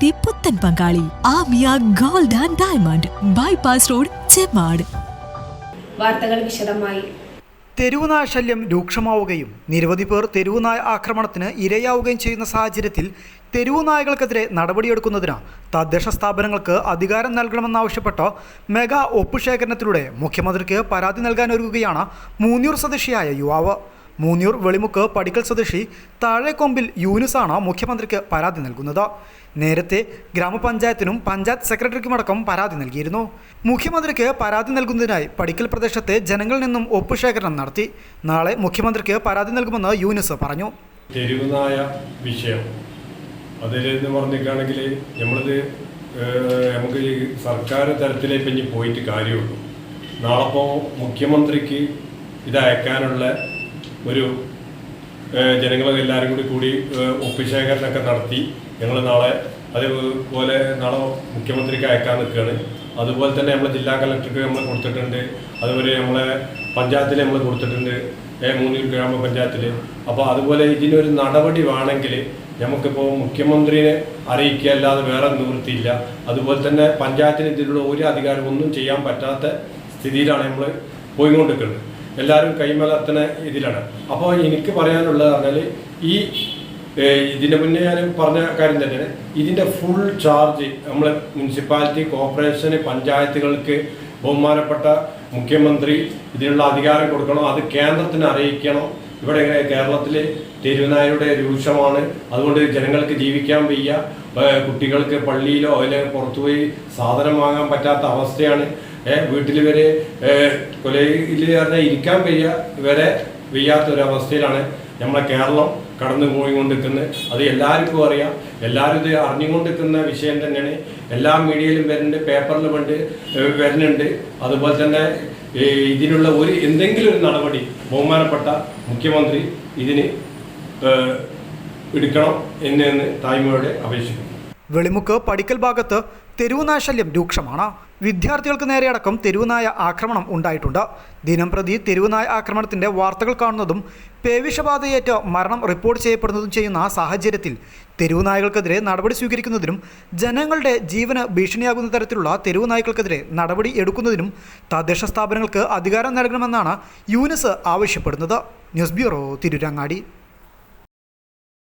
വിവാഹത്തിന്റെ പുത്തൻ പങ്കാളി Amiya gold and diamond bypass road Chemmad. വാർത്തകൾ വിശദമായി. തെരുവുനായ ശല്യം രൂക്ഷമാവുകയും നിരവധി പേർ തെരുവുനായ ആക്രമണത്തിന് ഇരയാവുകയും ചെയ്യുന്ന സാഹചര്യത്തിൽ തെരുവുനായകൾക്കെതിരെ നടപടിയെടുക്കുന്നതിന് തദ്ദേശ സ്ഥാപനങ്ങൾക്ക് അധികാരം നൽകണമെന്നാവശ്യപ്പെട്ട് മെഗാ ഒപ്പുശേഖരണത്തിലൂടെ മുഖ്യമന്ത്രിക്ക് പരാതി നൽകാനൊരുങ്ങുകയാണ് മൂന്നൂർ സ്വദേശിയായ യുവാവ്. മൂന്നിയൂർ വെളിമുക്ക് പടിക്കൽ സ്വദേശി താഴെക്കൊമ്പിൽ യൂനുസാണ് മുഖ്യമന്ത്രിക്ക് പരാതി നൽകുന്നത്. നേരത്തെ ഗ്രാമപഞ്ചായത്തിനും പഞ്ചായത്ത് സെക്രട്ടറിക്കുമടക്കം പരാതി നൽകിയിരുന്നു. മുഖ്യമന്ത്രിക്ക് പരാതി നൽകുന്നതിനായി പടിക്കൽ പ്രദേശത്തെ ജനങ്ങളിൽ നിന്നും ഒപ്പുശേഖരണം നടത്തി. നാളെ മുഖ്യമന്ത്രിക്ക് പരാതി നൽകുമെന്ന് യൂനുസ് പറഞ്ഞു. തെരുവുനായ വിഷയം. അതിലെന്ന് പറഞ്ഞിട്ടാണെങ്കിൽ നമ്മളിത് നമുക്ക് സർക്കാർ തലത്തിലേക്ക് ഇനി പോയിട്ട് കാര്യമുള്ളൂ. നാളെപ്പോൾ മുഖ്യമന്ത്രിക്ക് ഇത് ഒരു ജനങ്ങളൊക്കെ എല്ലാവരും കൂടി കൂടി ഒപ്പിശേഖരനൊക്കെ നടത്തി ഞങ്ങൾ നാളെ അതേപോലെ നാളെ മുഖ്യമന്ത്രിക്ക് അയക്കാൻ നിൽക്കുകയാണ്. അതുപോലെ തന്നെ നമ്മളെ ജില്ലാ കളക്ടർക്ക് നമ്മൾ കൊടുത്തിട്ടുണ്ട്. അതുപോലെ നമ്മളെ പഞ്ചായത്തിൽ നമ്മൾ കൊടുത്തിട്ടുണ്ട്. ഗ്രാമ ഗ്രാമപഞ്ചായത്തിൽ അപ്പോൾ അതുപോലെ ഇതിനൊരു നടപടി വേണമെങ്കിൽ നമുക്കിപ്പോൾ മുഖ്യമന്ത്രിയെ അറിയിക്കുക അല്ലാതെ വേറെ നിവൃത്തിയില്ല അതുപോലെ തന്നെ പഞ്ചായത്തിന് ഇതിലുള്ള ഒരു അധികാരം ഒന്നും ചെയ്യാൻ പറ്റാത്ത സ്ഥിതിയിലാണ് നമ്മൾ പോയിക്കൊണ്ടിരിക്കുന്നത്. എല്ലാവരും കൈമലർത്തുന്ന ഇതിലാണ്. അപ്പോൾ എനിക്ക് പറയാനുള്ളത് പറഞ്ഞാൽ ഈ ഇതിന് മുന്നേ ഞാൻ പറഞ്ഞ കാര്യം തന്നെയാണ്. ഇതിന്റെ ഫുൾ ചാർജ് നമ്മൾ മുനിസിപ്പാലിറ്റി കോർപ്പറേഷന് പഞ്ചായത്തുകൾക്ക് ബഹുമാനപ്പെട്ട മുഖ്യമന്ത്രി ഇതിനുള്ള അധികാരം കൊടുക്കണം? അത് കേന്ദ്രത്തിന് അറിയിക്കണം? ഇവിടെ ഇങ്ങനെ കേരളത്തിൽ തെരുവുനായരുടെ രൂക്ഷമാണ്. അതുകൊണ്ട് ജനങ്ങൾക്ക് ജീവിക്കാൻ വയ്യ. കുട്ടികൾക്ക് പള്ളിയിലോ അല്ലെങ്കിൽ പുറത്തുപോയി സാധനം വാങ്ങാൻ പറ്റാത്ത അവസ്ഥയാണ്. വീട്ടിൽ വരെ കൊലയിൽ പറഞ്ഞാൽ ഇരിക്കാൻ വയ്യ. വരെ വയ്യാത്തൊരവസ്ഥയിലാണ് നമ്മളെ കേരളം കടന്നു പോയിക്കൊണ്ടിരിക്കുന്നത് അത് എല്ലാവർക്കും അറിയാം. എല്ലാവരും ഇത് അറിഞ്ഞുകൊണ്ടിരിക്കുന്ന വിഷയം തന്നെയാണ്. എല്ലാ മീഡിയയിലും വരുന്നുണ്ട് പേപ്പറിൽ വേണ്ട വരുന്നുണ്ട്. അതുപോലെ തന്നെ ഇതിനുള്ള ഒരു എന്തെങ്കിലും ഒരു നടപടി ബഹുമാനപ്പെട്ട മുഖ്യമന്ത്രി ഇതിന് എടുക്കണം എന്ന് തായ്മയോടെ അപേക്ഷിക്കുന്നു. വെളിമുക്ക് പടിക്കൽ ഭാഗത്ത് തെരുവുനായ ശല്യം രൂക്ഷമാണ്. വിദ്യാർത്ഥികൾക്ക് നേരെയടക്കം തെരുവുനായ ആക്രമണം ഉണ്ടായിട്ടുണ്ട്. ദിനം പ്രതി തെരുവുനായ ആക്രമണത്തിന്റെ വാർത്തകൾ കാണുന്നതും പേവിഷബാധയേറ്റ് മരണം റിപ്പോർട്ട് ചെയ്യപ്പെടുന്നതും ചെയ്യുന്ന സാഹചര്യത്തിൽ തെരുവുനായകൾക്കെതിരെ നടപടി സ്വീകരിക്കുന്നതിനും ജനങ്ങളുടെ ജീവന് ഭീഷണിയാകുന്ന തരത്തിലുള്ള തെരുവുനായ്ക്കൾക്കെതിരെ നടപടി എടുക്കുന്നതിനും തദ്ദേശ സ്ഥാപനങ്ങൾക്ക് അധികാരം നൽകണമെന്നാണ് യൂനിസ് ആവശ്യപ്പെടുന്നത്. News bureau Tirurangadi.